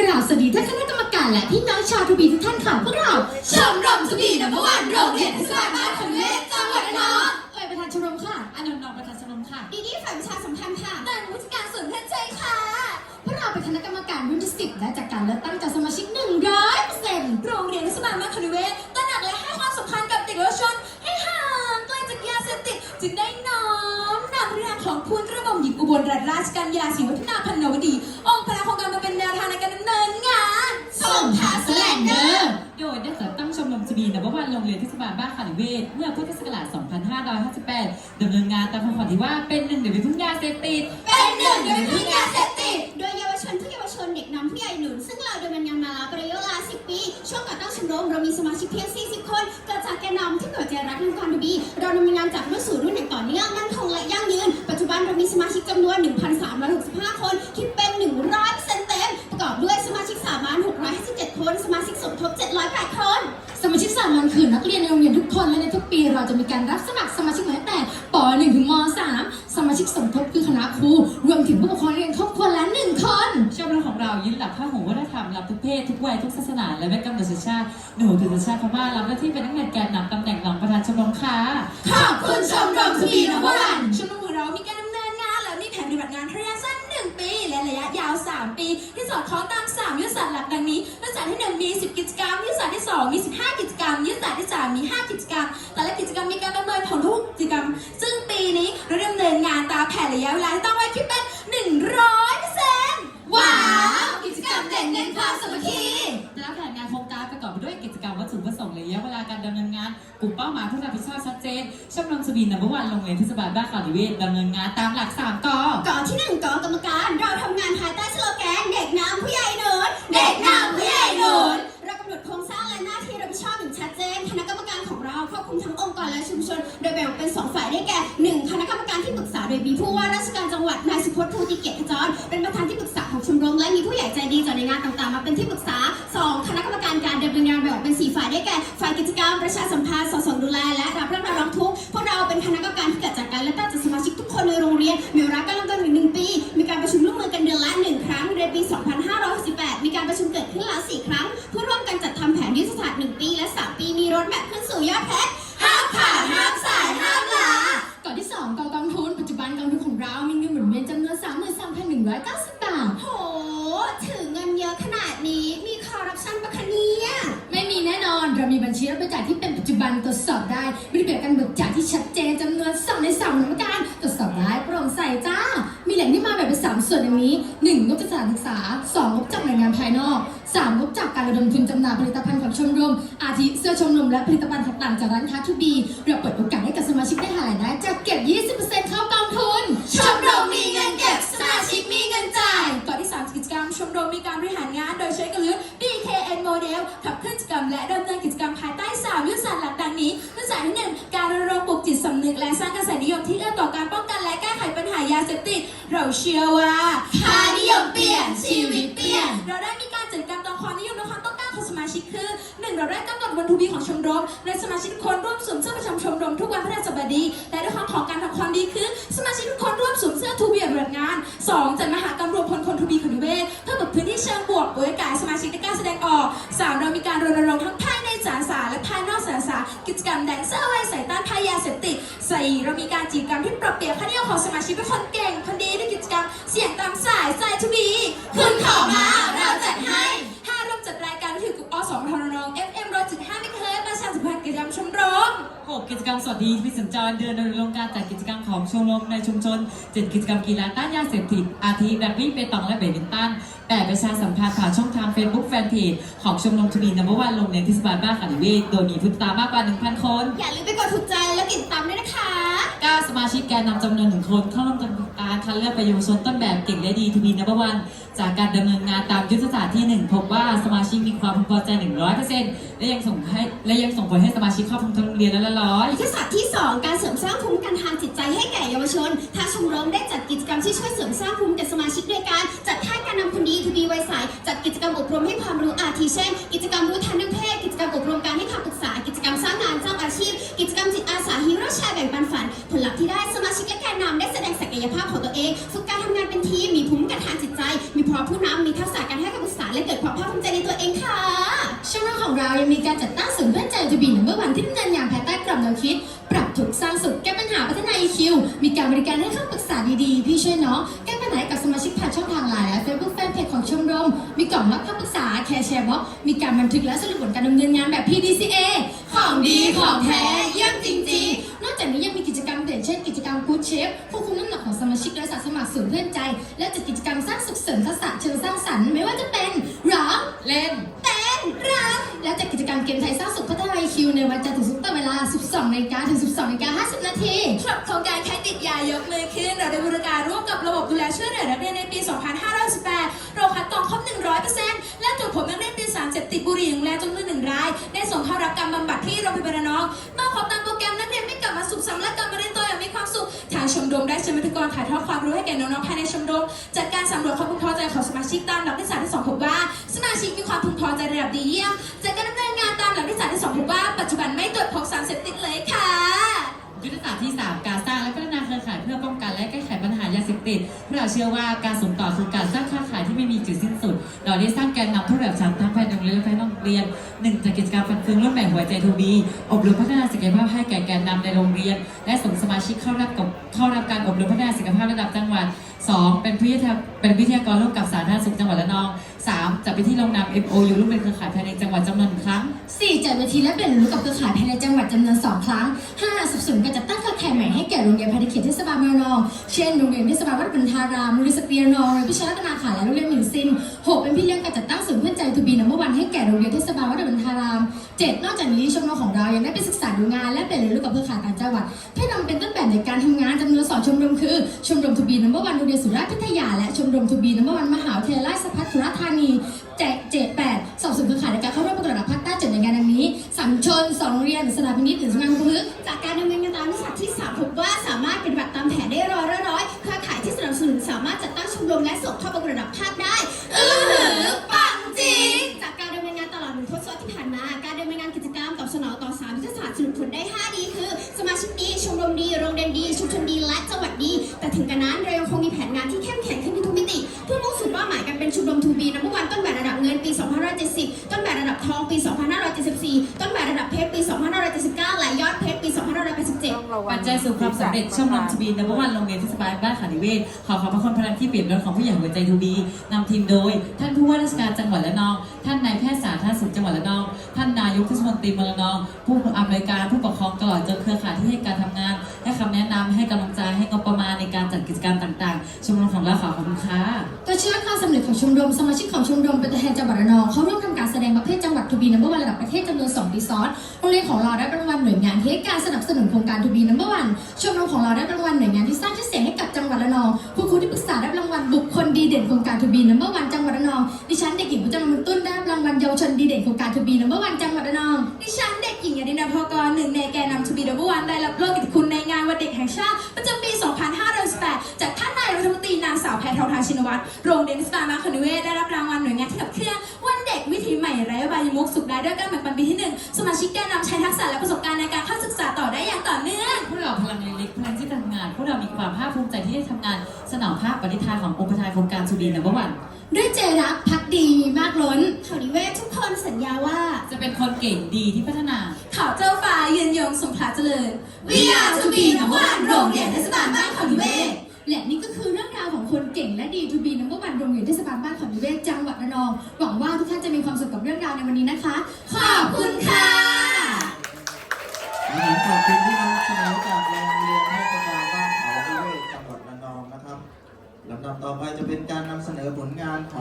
กราบสวัสดีท่านคณะกรรมการและพี่น้องชาวทูบีทุกท่านค่ะพวกเราชมรมทูบีนัมเบอร์วันโรงเรียนเทศบาลบ้านขนเวศจังหวัดระนองเอ่ยประธานชมรมค่ะอานนท์นองประธานชมรมค่ะดีดีฝ่ายประชาสัมพันธ์ค่ะแต่ผู้จัดการส่วนย์เพื่อนใจค่ะพวกเราเป็นคณะกรรมการรุ่นที่สิบและจากการเลือกตั้งจากสมาชิกหนึ่งร้อยเปอร์เซ็นต์โรงเรียนเทศบาลบ้านคณิเวศตระหนักและให้ความสำคัญกับเด็กเยาวชนให้ห่างไกลจากยาเสพติดจึงได้น้อมนำเรื่องของพูนกระหม่อมหญิงอุบลรัตนราชกัญญาศรีวัฒนาพันนวดี โดยได้จัดตั้งชมรมทบีนับวันโรงเรียนเทศบาลบ้านขานิเวศเมื่อพุทธศักราช 2558ดำเนินงานตามคำขวัญที่ว่าเป็นหนึ่งเดียวในทุ่งยาเสพติด เป็นหนึ่งเดียวในพึ่งยาเสพติดโดยเยาวชนผู้เยาวชนเด็กนำผู้ใหญ่หนุน ซึ่งเราดำเนินงานมาแล้วเป็นระยะเวลา 10 ปี ช่วงก่อตั้งชมรมเรามีสมาชิกเพียง40 คนเกิดจากแกนนำที่เกิดใจรักในการดูบีเราดำเนินงานจากรุ่นสู่รุ่นอย่างต่อเนื่องมั่น จะมีการรับสมัครสมาชิกใหม่ตั้งแต่ป .1 ถึงม .3 สมาชิกสมทบคือคณะครู รวมถึงผู้ปกครองนักเรียนครอบครัวละหนึ่งคนชมรมของเรายึดหลักพระหงวัฒนธรรมรับทุกเพศทุกวัยทุกศาสนาและไม่กำหนดสัญชาติหนูถือสัญชาติพม่ารับหน้าที่เป็นนักเรียนแกนนำตำแหน่งรองประธานชมรมค่ะขอบคุณชมรมทวีนวันชมรมของเรามีการดำเนินงานและมีแผนปฏิบัติงานระยะสั้น1ปีและ ระยะยาว 3 ปี ที่สอดคล้องตาม3ยุทธศาสตร์หลักดังนี้ยุทธศาสตร์ที่ 1 มี 10 กิจกรรมยุทธศาสตร์ที่ 2 มี 15 กิจกรรมยุทธศาสตร์ที่ 3 มี 5 กิจกรรม แต่ละกิจกรรมมีการประเมินผลทุกกิจกรรม ซึ่งปีนี้เราดำเนินงานตามแผนระยะเวลาที่ต้องไว้คิดเป็น100% กลุ่มเป้าหมายผู้รับผิดชอบชัดเจนชมรมทบีนับวันโรงเรียนเทศบาลบ้านขานิเวศดำเนินงานตามหลัก3กก่อนที่หนึ่งกองกรรมการเราทำงานภายใต้ามประชาสัมพันธ์สอดส่องดูแลและรับเรื่องราวร้องทุกข์พวกเราเป็นคณะกรรมการที่เกิดจากการเลือกตั้งจากสมาชิกทุกคนในโรงเรียนมีเวลาการเริ่มต้นหนึ่งปี มีการประชุมร่วมมือกันเดือนละหนึ่งครั้งในปี 2568 มีการประชุมเกิดขึ้นแล้วสี่ครั้ง เพื่อร่วมกันจัดทำแผนยุทธศาสตร์หนึ่งปีและสามปีมีรถแบบขึ้นสู่ยอดเพชร หล่งที่มาแบบเป็นสามส่วนอย่างนี้ 1. งบจากสถานศึกษา 2. งงบจากหน่วยงานภายนอก 3. งบจากการระดมทุนจำหน่ายผลิตภัณฑ์ของชมรม อาทิเสื้อชมรมและผลิตภัณฑ์ต่างๆจากร้านค้าทูบีเราเปิดโอกาสให้กับสมาชิกได้หารายได้จากเก็บ 20%เข้ากองทุน ชมรมมีเงินเก็บสมาชิกมีเงินจ่ายก่อนที่3กิจกรรม ชมรมมีการบริหารงานโดยใช้กลยุทธ์ BKN Model ขับเคลื่อนกิจกรรมและดำเนินกิจกรรมภายใต้3ยุทธศาสตร์หลักดังนี้ยุทธศาสตร์ที่1การรณรงค์ปลุกจิตสำนึกและสร้างกระแสนิยมที่เอื้อต่อการป้องกันและแก้ไขปัญหาเสพติดเราเชื่อว่าค่านิยมเปลี่ยนชีวิตเปลี่ยน เราได้มีการจัดการตามความนิยมและความต้องการของสมาชิกคือ 1. เราได้กำหนดวันทูบีของชมรมและสมาชิกทุกคนร่วมสวมเสื้อประจำชมรมทุกวันพฤหัสบดีและด้วยความของการทำความดีคือ สมาชิกทุกคนร่วมสวมเสื้อทูบีปฏิบัติงาน 2. จัดมหากรรมรวมพลคนทูบีคณิเวศเพื่อเปิดพื้นที่เชิงบวกโดยกายสมาชิกในการแสดงออก 3. เรามีการรณรงค์ทั้งภายในสาสาและภายนอกสาสากิจกรรมแดนเซอร์ไว้ใส่ต้านภัยยาเสพติด 4. เรามีการจีบกรรมที่ปรับเปลี่ยนค่านิยมของสมาชิกเป็นคนเก่ง คนดีด้วยกิจกรรม เสียงตามสายใจทวีคืนขอมาเราจัดให้ 6กิจกรรมสวัสดีพิสัญจรเดือนรณรงค์การจัดกิจกรรมของชมรมในชุมชน7กิจกรรมกีฬาต้านยาเสพติดอาทิแบบวิ่งเปตองและเบดมินตันแปดประชาสัมพันธ์ผ่านช่องทาง Facebook แฟนเพจของชมรมทวีนัมเบอร์วันลงเนเทศบาลบ้านขานิเวศโดยมีผู้ติดตามมากกว่า 1,000 คน อย่าลืมไปกดถูกใจและติดตามด้วยนะคะ สมาชิกแกนนำจำนวนหนึ่งคนเข้าร่วมการคัดเลือกไปเยาวชนต้นแบบเก่งและดีทบีนับวัน จากการดำเนินงานตามยุทธศาสตร์ที่ 1 พบว่าสมาชิกมีความพึงพอใจ 100%และยังส่งให้และยังส่งผลให้สมาชิกเข้าพังทั้งโรงเรียนและละร้อย ยุทธศาสตร์ที่ 2 การเสริมสร้างภูมิคุ้มกันทางจิตใจให้แก่เยาวชน ทางชมรมได้จัดกิจกรรมที่ช่วยเสริมสร้างภูมิคุ้มกันสมาชิกด้วยการจัดค่ายการนำคนดีทูบีไวสายจัดกิจกรรมอบรมให้ความรู้อาทิเช่น กิจกรรมรู้ทันเรื่องเพศกิจกรรมอบรมการให้ ของเรายังมีการจัดตั้งศูนย์เพื่อนใจทบินเมื่อวันที่เงินอย่างภายใต้กรอบแนวคิด ปรับถูกสร้างสุดแก้ปัญหาพัฒนา EQ มีการบริการให้คำปรึกษาดีๆ พี่ช่วยน้องแก้ปัญหากับสมาชิกผ่านช่องทางไลน์และเฟซบุ๊กแฟนเพจของชมรม มีกล่องรับคำปรึกษาแคร์แชร์บล็อกมีการบันทึกและสรุปผลการดำเนินงานแบบ PDCA ของดีของแท้เยี่ยมจริงๆ นอกจากนี้ยังมีกิจกรรมเด่นเช่นกิจกรรมคูดเชฟควบคุมน้ำหนักของสมาชิกและสาสมัครศูนย์เพื่อนใจ และจัดกิจกรรมสร้างสุขเสริมทักษะเชิงสร้างสรรค์ไม่ว่าจะเป็นร้องเล่น และจัดกิจกรรมเกมไทยสร้างสุขพัฒนาคิวในวันจันทร์ถึงศุกร์ตั้งเวลา 12นาฬิกาถึง 12นาฬิกา50 นาทีครับโครงการใครติดยายกมือขึ้นเราได้บริการร่วมกับระบบดูแลช่วยเหลือนักเรียนในปี 2518เราคัดกรองครบ 100%และตรวจพบนักเรียนติดสารเสพติดบุหรี่อย่างแรงจำนวนหนึ่งราย ได้ส่งเข้ารับการบำบัดที่โรงพยาบาลระนองเมื่อครบตามโปรแกรมนักเรียนไม่กลับมาสุขสันต์และกลับมาเรียนตัวอย่างมีความสุขทางชมรมได้ใช้บันทึกกรถ่ายทอดความรู้ให้แก่น้องๆภายในชมรมจัดการสำรวจความพึงพอใจของสมาชิกตามหลักที่สามที่สองพบว่า สมาชิกมีความพึงพอใจระดับดีเยี่ยมจาก ชื่อว่าการส่งต่อคือการสร้างครือข่ายที่ไม่มีจุดสิ้นสุด เราได้สร้างแกนนำทุกแบบชั้นทั้งภายในโรงเรียนและภายนอกโรงเรียนหนึ่งจากกิจกรรมฟันเฟืองรุ่นใหม่หัวใจทูบีอบรมพัฒนาศักยภาพให้แก่แกนนำในโรงเรียน และส่งสมาชิกเข้ารับกับเข้ารับการอบรมพัฒนาศักยภาพระดับจังหวัด 2. เป็นวิทยาเป็นวิทยากรร่วมกับสาธารณสุขจังหวัดระนอง 3. จัดไปที่ลงนาม MOU ร่วมเป็นเครือข่ายภายในจังหวัดจำนวนครั้ง 4. จัดเวทีและเปลี่ยนรู้กับเครือข่ายภายในจังหวัดจำนวน2ครั้ง 5. สับสนุนการจัดตั้ง เครือข่ายใหม่ให้แก่โรงเรียนภายในเขตเทศบาลเมืองระนอง เช่นโรงเรียนเทศบาลวัดบรรทารามโรงเรียนสเปียร์นองโรงเรียนพิชรัตนาขาและโรงเรียนหมินซิน 6. เป็นพี่เลี้ยงการจัดตั้งศูนย์เพื่อนใจทูบีนัมเบอร์วันให้แก่โรงเรียนเทศบาลวัดบรรทาราม 7. นอกจากนี้ชมรมของเรายังได้ไปศึกษาดูงาน และเปลี่ยนเรียนรู้กับเครือข่ายต่างจังหวัดเพื่อนำเป็นต้นแบบในการทำงานจำนวนสองชมรมคือชมรมทูบีนัมเบอร์วันโรงเรียนสุราษฎร์พิทยาและชมรมทูบีนัมเบอร์วันมหาวิทยาลัยสพัฒน์สุราษฎร์ธานีแจกเจ็ดแปดสอบสวนเครือข่ายในการเข้าร่วมประกวดระดับภาค งานดังนี้สามชนสองเรียนสถาปนิกหรือสำนักงานพฤกษ์จากการดำเนินงานตามยุทธศาสตร์ที่สามพบว่าสามารถปฏิบัติตามแผนได้ร้อยละร้อยเครือข่ายที่สนับสนุนสามารถจัดตั้งชมรมและส่งเข้าประกวดระดับภาคได้อืออปังจริง จากการดำเนินงานตลอดหนึ่งทศวรรษที่ผ่านมา การดำเนินงานกิจกรรมตอบสนองต่อสามยุทธศาสตร์สรุปผลได้5ดีคือ สมาชิกดีชมรมดีโรงเรียนดีชุมชนดีและจังหวัดดี แต่ถึงกระนั้นเรายังคงมีแผนงานที่เข้มแข็งขึ้นในทุกมิติเพื่อมุ่งสู่เป้าหมายการเป็นชมรมทูบีนัมเบอวันต้นแบบระดับเงินปี2570 ต้นแบบระดับทองปี2574 ต้นแบบระดับเพชรปี 2579และยอดเพชรปี 2587 ปัจจัยสู่ความสำเร็จชมรมทบีนับวันโรงเรียนเทศบาลบ้านขานิเวศ ขอขอบพระคุณพลังที่เปลี่ยนรถของผู้ใหญ่หัวใจทูบีนำทีมโดย ท่านผู้ว่าราชการจังหวัดระนอง ท่านนายแพทย์สาธารณสุขจังหวัดระนอง ท่านนายกเทศมนตรีเมืองระนอง ผู้อำนวยการผู้ปกครองตลอดจนเครือข่ายที่ให้การทำงานให้ คำแนะนำให้กำลังใจให้งบประมาณในการจัดกิจกรรมต่างๆ ชมรมของเราขอขอบคุณค่ะตัวชี้วัดความสำเร็จของชมรมสมาชิกของชมรมเป็นตัวแทนจังหวัดระนองเขาร่วมทำการแสดงประเภทจังหวัดทูบีนัมเบอร์วันระดับประเทศจำนวน2ปีซ้อนโรงเรียนของเราได้รางวัลหน่วยงานที่ให้การสนับสนุนโครงการทูบีนัมเบอร์วันชมรมของเราได้รางวัลหน่วยงานที่สร้างชื่อเสียงให้กับจังหวัดระนองผู้ครูที่ปรึกษาได้รางวัลบุคคลดีเด่นโครงการทูบีนัมเบอร์วันจังหวัดระนองดิฉันเด็กหญิงพุทธมนตุ้นได้รางวัลเยาวชนดีเด่นโครงการทูบีนัมเบอร์วันจังหวัดระนองดิฉันเด็กหญิงอดินาพกรหนึ่งในแกนนำทูบีดับเบิลวันได้รับโล่เกิตติคุณ แห่งชาติประจำปี 2518จากท่านนายรัฐมนตรีนางสาวแพทองทานชินวัตรโรงเรียนสตาร์มาคณิเวศได้รับรางวัลหน่วยงานที่ขับเคลื่อนวันเด็กวิถีใหม่ไร้บายมุกสุขได้ด้วยการแบ่งปันปีที่หนึ่งสมาชิกแกนนำใช้ทักษะและประสบการณ์ในการเข้าศึกษาต่อได้อย่างต่อเนื่องพวกเราพลังเล็กๆพลังที่ทำงานพวกเรามี ความภาคภูมิใจที่ได้ทำงานสนองภาพปณิธานขององค์ประธานโครงการทูบีนับวัน ด้วยใจรักพักดีมีมากล้นเขานิเวศทุกคนสัญญาว่าจะเป็นคนเก่งดีที่พัฒนา ข่าวเจ้าฟ้ายืนยงสงขลาเจริญ We are to be number one โรงเรียนเทศบาลบ้านเขานิเวศ และนี่ก็คือเรื่องราวของคนเก่งและดี to be number one โรงเรียนเทศบาลบ้านเขานิเวศจังหวัดระนอง หวังว่าทุกท่านจะมีความสุขกับเรื่องราวในวันนี้นะคะ ขอบคุณค่ะ ลำดับต่อไปจะเป็นการนำเสนอผลงานของ